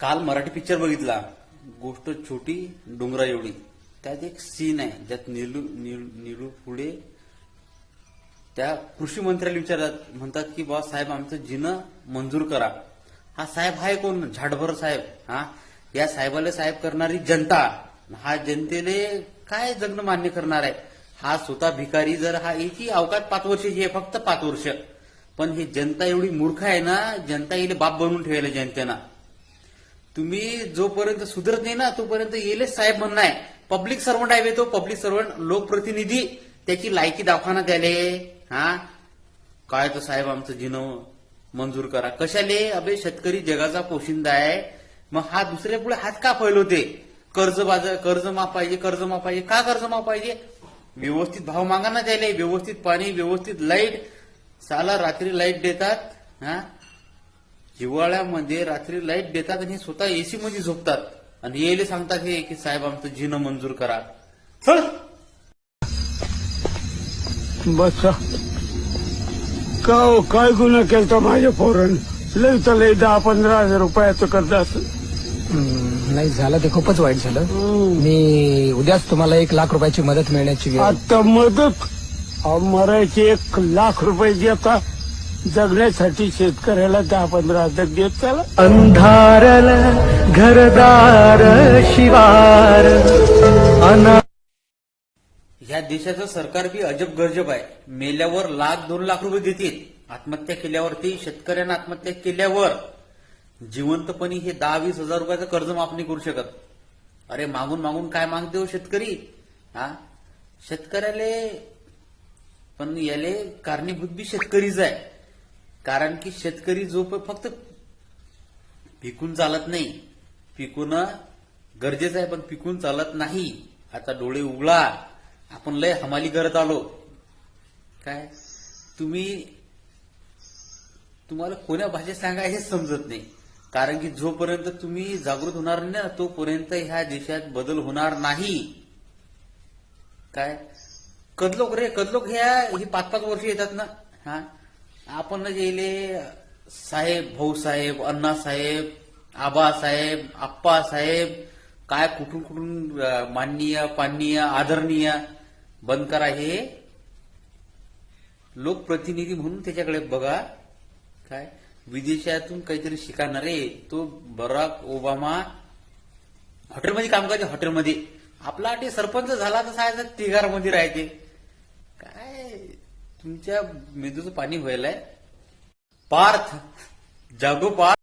काल मराठी पिक्चर बघितला. गोष्ट छोटी डोंगरा एवढी. त्यात एक सीन आहे ज्यात निलू निलू नीलू पुढे त्या कृषी मंत्र्याला विचारतात म्हणतात की बा साहेब आमचं जिनं मंजूर करा. हा साहेब आहे कोण? झाडभर साहेब. हा? या साहेबाला साहेब करणारी जनता. हा जनतेले काय जगणं मान्य करणार आहे? हा स्वतः भिकारी जर हा याची अवकाश पाच वर्षाची आहे फक्त पाच वर्ष. पण ही जनता एवढी मूर्ख आहे ना जनता येईल बाप बनवून ठेवायला जनतेना. तुम्ही जोपर्यंत सुधरत नाही ना तोपर्यंत येलेच साहेब म्हणणं आहे. पब्लिक सर्वंट आहे बे तो पब्लिक सर्वंट लोकप्रतिनिधी त्याची लायकी दवाखाना द्याले हा? काय तो साहेब आमचं जिनं मंजूर करा. कशाले? अबे शेतकरी जगाचा पोशिंदा आहे. मग हा दुसऱ्या पुढे हात का फैलवते कर्ज बाज कर्ज माफ पाहिजे कर्ज माफ पाहिजे. का कर्ज माफ पाहिजे? व्यवस्थित भाव मागा ना त्याले. व्यवस्थित पाणी व्यवस्थित लाइट. साला रात्री लाइट देतात. हा? हिवाळ्यामध्ये रात्री लाइट देतात आणि स्वतः एसी मध्ये झोपतात. आणि येले सांगतात हे की साहेब आमचं जिनं मंजूर करा. चल. बसा का काय गुन्हा केलता माझ्या पोरण लय तर लय दहा पंधरा हजार रुपयाचं कर्ज असं. नाही झालं ते खूपच वाईट झालं. मी उद्याच तुम्हाला एक लाख रुपयाची मदत मिळण्याची आता मदत? मरायचे एक लाख रुपये देता? जगण्यासाठी शेतकऱ्याला दहा पंधरा हजार देत चला. अंधारल घरदार शिवार. अना ह्या देशाचं सरकार बी अजब गरजब आहे. मेल्यावर लाख दोन लाख रुपये देतील. आत्महत्या केल्यावरती शेतकऱ्यांना आत्महत्या केल्यावर जिवंतपणी हे दहा वीस हजार रुपयाचं कर्ज माफ नाही करू शकत. अरे मागून मागून काय मागते हो शेतकरी? हा? शेतकऱ्याले पण याले कारणीभूत बी शेतकरीच आहे. कारण की शेतकरी जो फक्त पिकून चालत नाही. पिकून गरजेचं आहे पण पिकून चालत नाही. आता डोळे उघडा. आपण लय हमाली करत आलो. काय? तुम्ही तुम्हाला कोण्या भाषेत सांगा हेच समजत नाही. कारण की जोपर्यंत तुम्ही जागृत होणार नाही ना तोपर्यंत ह्या देशात बदल होणार नाही. काय? कदलोक रे कदलोक ह्या ही पाच पाच वर्ष येतात ना. हा? आपण गेले साहेब भाऊसाहेब अण्णासाहेब आबासाहेब आप्पासाहेब काय कुठून कुठून माननीय पाननीय आदरणीय बंद करा हे लोकप्रतिनिधी म्हणून त्याच्याकडे बघा. काय? विदेशातून काहीतरी शिकणारे तो बराक ओबामा हॉटेलमध्ये काम करते हॉटेलमध्ये. आपला ते सरपंच झाला तर साहेब तिघारमध्ये राहते. तुमच्या मेदूचं पाणी व्हायलाय. पार्थ जागो पार्थ.